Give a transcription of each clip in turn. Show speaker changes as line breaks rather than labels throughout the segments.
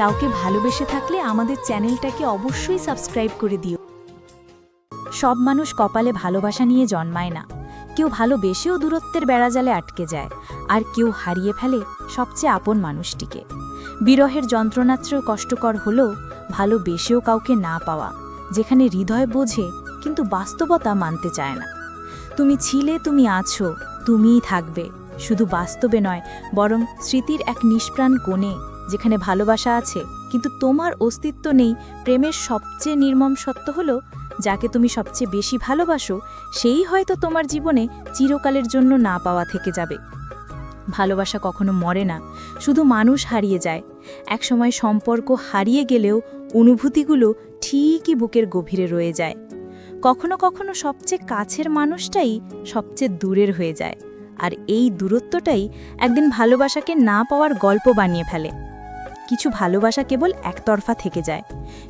কাউকে ভালোবেসে থাকলে আমাদের চ্যানেলটাকে অবশ্যই সাবস্ক্রাইব করে দিও। সব মানুষ কপালে ভালোবাসা নিয়ে জন্মায় না। কেউ ভালোবেসেও দূরত্বের বেড়াজালে আটকে যায়, আর কেউ হারিয়ে ফেলে সবচেয়ে আপন মানুষটিকে। বিরহের যন্ত্রণাত্রেও কষ্টকর হলেও ভালোবেসেও কাউকে না পাওয়া, যেখানে হৃদয় বোঝে কিন্তু বাস্তবতা মানতে চায় না। তুমি ছিলে, তুমি আছো, তুমিই থাকবে, শুধু বাস্তবে নয়, বরং স্মৃতির এক নিষ্প্রাণ কোণে যেখানে ভালোবাসা আছে, কিন্তু তোমার অস্তিত্ব নেই, প্রেমের সবচেয়ে নির্মম সত্য হলো, যাকে তুমি সবচেয়ে বেশি ভালোবাসো, সেই হয়তো তোমার জীবনে চিরকালের জন্য না পাওয়া থেকে যাবে। ভালোবাসা কখনো মরে না, শুধু মানুষ হারিয়ে যায়। একসময় সম্পর্ক হারিয়ে গেলেও অনুভূতিগুলো ঠিকই বুকের গভীরে রয়ে যায়। কখনো কখনো সবচেয়ে কাছের মানুষটাই সবচেয়ে দূরের হয়ে যায়, আর এই দূরত্বটাই একদিন ভালোবাসাকে না পাওয়ার গল্প বানিয়ে ফেলে। কিছু ভালোবাসা কেবল একতরফা থেকে যায়।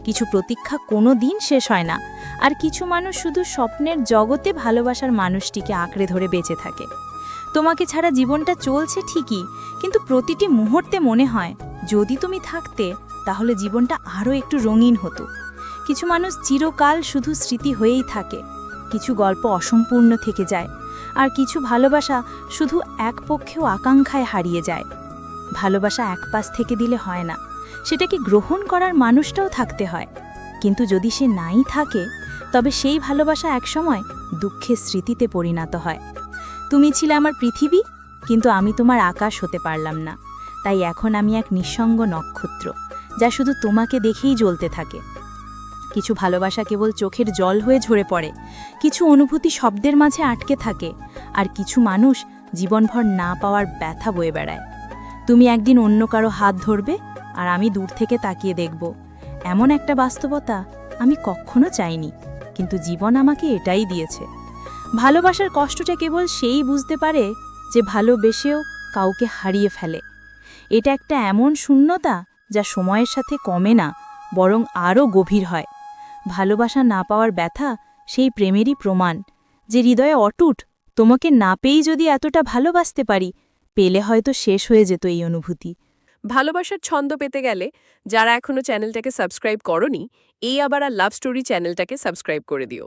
কিছু প্রতীক্ষা কোনো দিন শেষ হয় না। আর কিছু মানুষ শুধু স্বপ্নের জগতে ভালোবাসার মানুষটিকে আঁকড়ে ধরে বেঁচে থাকে। তোমাকে ছাড়া জীবনটা চলছে ঠিকই, কিন্তু প্রতিটি মুহূর্তে মনে হয়, যদি তুমি থাকতে, তাহলে জীবনটা আরও একটু রঙিন হতো। কিছু মানুষ চিরকাল শুধু স্মৃতি হয়েই থাকে। কিছু গল্প অসম্পূর্ণ থেকে যায়। আর কিছু ভালোবাসা শুধু এক পক্ষেও আকাঙ্ক্ষায় হারিয়ে যায়। ভালোবাসা এক পাশ থেকে দিলে হয় না। সেটাকে গ্রহণ করার মানুষটাও থাকতে হয়। কিন্তু যদি সে নাই থাকে, তবে সেই ভালোবাসা একসময় দুঃখের স্মৃতিতে পরিণত হয়। তুমি ছিলে আমার পৃথিবী, কিন্তু আমি তোমার আকাশ হতে পারলাম না। তাই এখন আমি এক নিঃসঙ্গ নক্ষত্র, যা শুধু তোমাকে দেখেই জ্বলতে থাকে। কিছু ভালোবাসা কেবল চোখের জল হয়ে ঝরে পড়ে। কিছু অনুভূতি শব্দের মাঝে আটকে থাকে, আর কিছু মানুষ জীবনভর না পাওয়ার ব্যথা বয়ে বেড়ায়। তুমি একদিন অন্য কারও হাত ধরবে আর আমি দূর থেকে তাকিয়ে দেখব। এমন একটা বাস্তবতা আমি কখনো চাইনি, কিন্তু জীবন আমাকে এটাই দিয়েছে। ভালোবাসার কষ্টটা কেবল সেই বুঝতে পারে যে ভালোবেসেও কাউকে হারিয়ে ফেলে। এটা একটা এমন শূন্যতা যা সময়ের সাথে কমে না, বরং আরও গভীর হয়। ভালোবাসা না পাওয়ার ব্যথা সেই প্রেমেরই প্রমাণ, যে হৃদয়ে অটুট তোমাকে না পেয়েই যদি এতটা ভালোবাসতে পারি পেলে হয়তো শেষ হয়ে যেত এই অনুভূতি।
ভালোবাসার ছন্দ পেতে গেলে যারা এখনও চ্যানেলটাকে সাবস্ক্রাইব করনি, এই আবার আর লাভ স্টোরি চ্যানেলটাকে সাবস্ক্রাইব করে দিও।